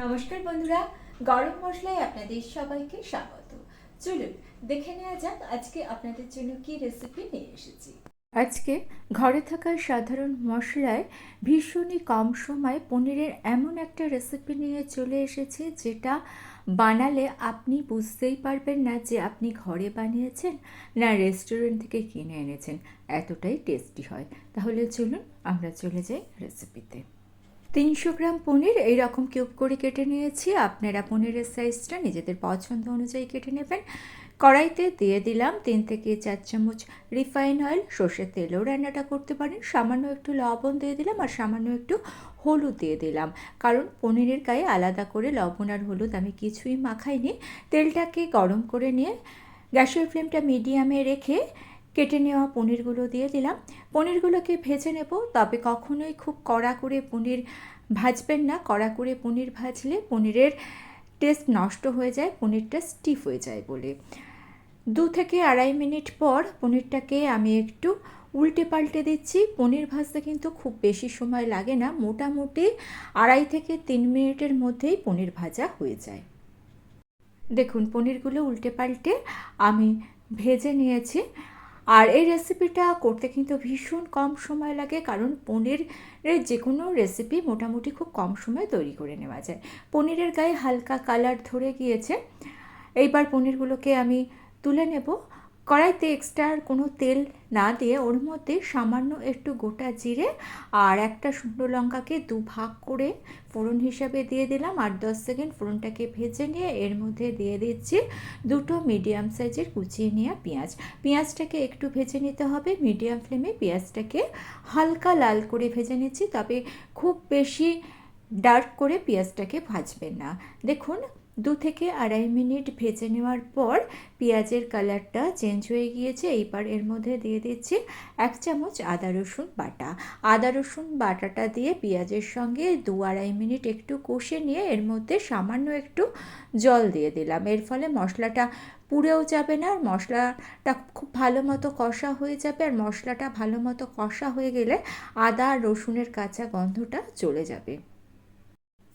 নমস্কার বন্ধুরা গরম মশলায় আপনাদের সবাইকে স্বাগত। চলুন, দেখে নেওয়া যাক আজকে আপনাদের জন্য কি রেসিপি নিয়ে এসেছি। আজকে ঘরে থাকা সাধারণ মশলায় ভীষণই কম সময় পনিরের এমন একটা রেসিপি নিয়ে চলে এসেছি যেটা বানালে আপনি বুঝতেই পারবেন না যে আপনি ঘরে বানিয়েছেন না রেস্টুরেন্ট থেকে কিনে এনেছেন। এতটাই টেস্টি হয়। তাহলে চলুন, আমরা চলে যাই রেসিপিতে তিনশো গ্রাম পনির এইরকম কিউব করে কেটে নিয়েছি। আপনারা পনিরের সাইজটা নিজেদের পছন্দ অনুযায়ী কেটে নেবেন। কড়াইতে দিয়ে দিলাম তিন থেকে চার চামচ রিফাইন অয়েল, সর্ষের তেলও রান্নাটা করতে পারেন। সামান্য একটু লবণ দিয়ে দিলাম আর সামান্য একটু হলুদ দিয়ে দিলাম। কারণ পনিরের গায়ে আলাদা করে লবণ আর হলুদ আমি কিছুই মাখাইনি। তেলটাকে গরম করে নিয়ে গ্যাসের ফ্লেমটা মিডিয়ামে রেখে কেটে নেওয়া পনিরগুলো দিয়ে দিলাম। পনিরগুলোকে ভেজে নেব। তবে কখনোই খুব কড়া করে পনির ভাজবেন না। কড়া করে পনির ভাজলে পনিরের টেস্ট নষ্ট হয়ে যায়, পনিরটা স্টিফ হয়ে যায় বলে। দু থেকে আড়াই মিনিট পর পনিরটাকে আমি একটু উল্টে পাল্টে দিচ্ছি। পনির ভাজতে কিন্তু খুব বেশি সময় লাগে না। মোটামুটি আড়াই থেকে তিন মিনিটের মধ্যেই পনির ভাজা হয়ে যায়। দেখুন, পনিরগুলো উল্টে পাল্টে আমি ভেজে নিয়েছি। আর এই রেসিপিটা করতে কিন্তু ভীষণ কম সময় লাগে, কারণ পনিরের যে কোনো রেসিপি মোটামুটি খুব কম সময়ে তৈরি করে নেওয়া যায়। পনিরের গায়ে হালকা কালার ধরে গিয়েছে। এইবার পনিরগুলোকে আমি তুলে নেব। কড়াইতে এক্সট্রা আর কোনো তেল না দিয়ে ওর মধ্যে সামান্য একটু গোটা জিরে আর একটা শুকনো লঙ্কাকে দু ভাগ করে ফোড়ন হিসাবে দিয়ে দিলাম। আর দশ সেকেন্ড ফোড়নটাকে ভেজে নিয়ে এর মধ্যে দিয়ে দিচ্ছি দুটো মিডিয়াম সাইজের কুচিয়ে নেওয়া পেঁয়াজ। পেঁয়াজটাকে একটু ভেজে নিতে হবে। মিডিয়াম ফ্লেমে পেঁয়াজটাকে হালকা লাল করে ভেজে নিচ্ছি। তবে খুব বেশি ডার্ক করে পেঁয়াজটাকে ভাজবেন না। দেখুন দু থেকে আড়াই মিনিট ভেজে নেওয়ার পর পেঁয়াজের কালারটা চেঞ্জ হয়ে গিয়েছে। এইবার এর মধ্যে দিয়ে দিচ্ছি এক চামচ আদা রসুন বাটা। আদা রসুন বাটাটা দিয়ে পেঁয়াজের সঙ্গে দু আড়াই মিনিট একটু কষে নিয়ে এর মধ্যে সামান্য একটু জল দিয়ে দিলাম। এর ফলে মশলাটা পুড়েও যাবে না, আর মশলাটা খুব ভালো মতো কষা হয়ে যাবে। আর মশলাটা ভালো মতো কষা হয়ে গেলে আদা রসুনের কাঁচা গন্ধটা চলে যাবে।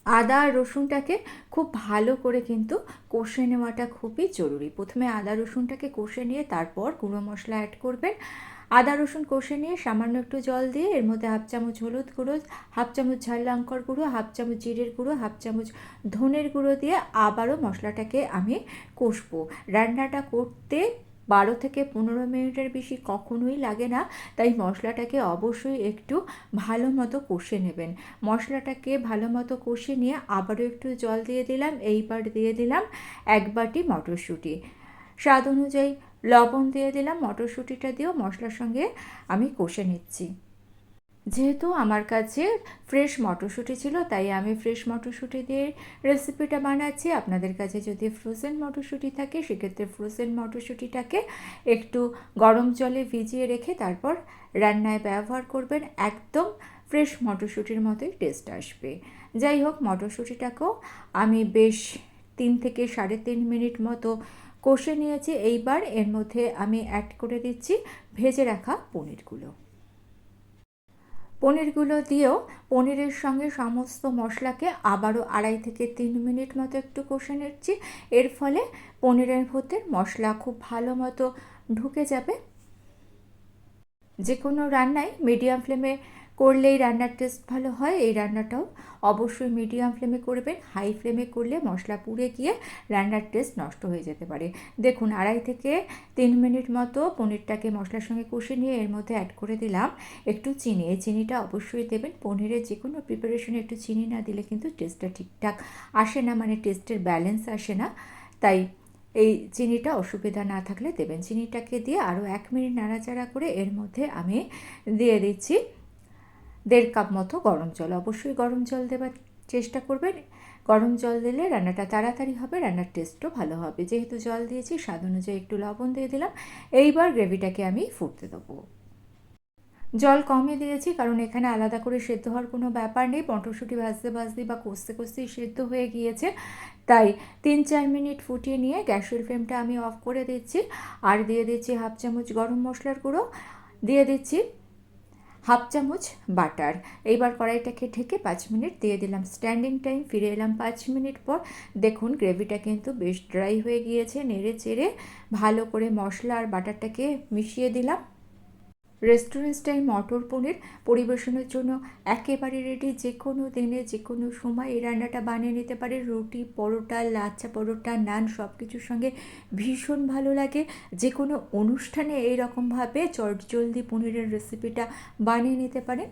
আদা রসুনটাকে খুব ভালো করে কিন্তু কষে নেওয়াটা খুবই জরুরি। প্রথমে আদা রসুনটাকে কষে নিয়ে তারপর গুঁড়ো মশলা অ্যাড করবেন। আদা রসুন কষে নিয়ে সামান্য একটু জল দিয়ে এর মধ্যে হাফ চামচ হলুদ গুঁড়ো হাফ চামচ ঝাল লঙ্কার গুঁড়ো হাফ চামচ জিরের গুঁড়ো হাফ চামচ ধনের গুঁড়ো দিয়ে আবারও মশলাটাকে আমি কষবো। রান্নাটা করতে বারো থেকে পনেরো মিনিটের বেশি কখনোই লাগে না, তাই মশলাটাকে অবশ্যই একটু ভালো মতো কষে নেবেন। মশলাটাকে ভালো মতো কষে নিয়ে আবারও একটু জল দিয়ে দিলাম, এইবার দিয়ে দিলাম এক বাটি মটরশুঁটি। স্বাদ অনুযায়ী লবণ দিয়ে দিলাম, মটরশুঁটিটা দিয়েও মশলার সঙ্গে আমি কষে নিচ্ছি। যেহেতু আমার কাছে ফ্রেশ মটরশুঁটি ছিল, তাই আমি ফ্রেশ মটরশুঁটি দিয়ে রেসিপিটা বানাচ্ছি। আপনাদের কাছে যদি ফ্রোজেন মটরশুঁটি থাকে, সেক্ষেত্রে ফ্রোজেন মটরশুঁটিটাকে একটু গরম জলে ভিজিয়ে রেখে তারপর রান্নায় ব্যবহার করবেন। একদম ফ্রেশ মটরশুঁটির মতোই টেস্ট আসবে। যাই হোক, মটরশুঁটিটাকেও আমি বেশ তিন থেকে সাড়ে তিন মিনিট মতো কষে নিয়েছি। এইবার এর মধ্যে আমি অ্যাড করে দিচ্ছি ভেজে রাখা পনিরগুলো। পনিরগুলো দিয়েও পনিরের সঙ্গে সমস্ত মশলাকে আবারও আড়াই থেকে তিন মিনিট মতো একটু কষে নিচ্ছি। এর ফলে পনিরের ভেতর মশলা খুব ভালো মতো ঢুকে যাবে। যে কোনো রান্নায় মিডিয়াম ফ্লেমে করলেই রান্নার টেস্ট ভালো হয়, এই রান্নাটাও অবশ্যই মিডিয়াম ফ্লেমে করবেন হাই ফ্লেমে করলে মশলা পুড়ে গিয়ে রান্নার টেস্ট নষ্ট হয়ে যেতে পারে। দেখুন, আড়াই থেকে তিন মিনিট মতো পনিরটাকে মশলার সঙ্গে কষে নিয়ে এর মধ্যে অ্যাড করে দিলাম একটু চিনি। এই চিনিটা অবশ্যই দেবেন, পনিরের যে কোনো প্রিপারেশনে একটু চিনি না দিলে কিন্তু টেস্টটা ঠিকঠাক আসে না মানে টেস্টের ব্যালেন্স আসে না। তাই এই চিনিটা অসুবিধা না থাকলে দেবেন। চিনিটাকে দিয়ে আরও এক মিনিট নাড়াচাড়া করে এর মধ্যে আমি দিয়ে দিচ্ছি দেড় কাপ মতো গরম জল। অবশ্যই গরম জল দেবার চেষ্টা করবেন। গরম জল দিলে রান্নাটা তাড়াতাড়ি হবে, রান্নার টেস্টও ভালো হবে। যেহেতু জল দিয়েছি, স্বাদ অনুযায়ী একটু লবণ দিয়ে দিলাম। এইবার গ্রেভিটাকে আমি ফুটতে দেবো। জল কমে দিয়েছি, কারণ এখানে আলাদা করে সেদ্ধ হওয়ার কোনো ব্যাপার নেই। মটরশুঁটি ভাজতে ভাজতে বা কষতে কষতেই সেদ্ধ হয়ে গিয়েছে। তাই তিন চার মিনিট ফুটিয়ে নিয়ে গ্যাসের ফ্লেমটা আমি অফ করে দিচ্ছি। আর দিয়ে দিচ্ছি হাফ চামচ গরম মশলার গুঁড়ো। দিয়ে দিচ্ছি হাফ চামচ বাটার। এইবার কড়াইটাকে ঢেকে পাঁচ মিনিট দিয়ে দিলাম স্ট্যান্ডিং টাইম। ফিরে এলাম পাঁচ মিনিট পর। দেখুন, গ্রেভিটা কিন্তু বেশ ড্রাই হয়ে গিয়েছে, নেড়ে চেড়ে। ভালো করে মশলা আর বাটারটাকে মিশিয়ে দিলাম। রেস্টুরেন্ট স্টাইল মটর পনির পরিবেশনের জন্য একেবারে রেডি যে কোনো দিনে যে কোনো সময় এই রান্নাটা বানিয়ে নিতে পারে। রুটি, পরোটা লাচ্চা পরোটা, নান সব কিছুর সঙ্গে ভীষণ ভালো লাগে। যে কোনো অনুষ্ঠানে এইরকমভাবে চটজলদি পনিরের রেসিপিটা বানিয়ে নিতে পারেন।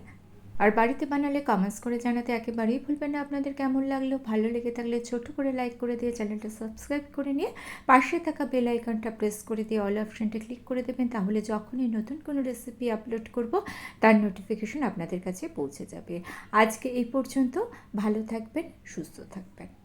আর বাড়িতে বানালে কমেন্টস করে জানাতে একেবারেই ভুলবেন না। আপনাদের কেমন লাগল? ভালো লেগে থাকলে ছোট করে লাইক করে দিয়ে চ্যানেলটা সাবস্ক্রাইব করে নিয়ে পাশে থাকা বেল আইকনটা প্রেস করে দিয়ে অল অপশানটা ক্লিক করে দেবেন। তাহলে যখনই নতুন কোনো রেসিপি আপলোড করব, তার নোটিফিকেশন আপনাদের কাছে পৌঁছে যাবে। আজকে এই পর্যন্ত। ভালো থাকবেন, সুস্থ থাকবেন।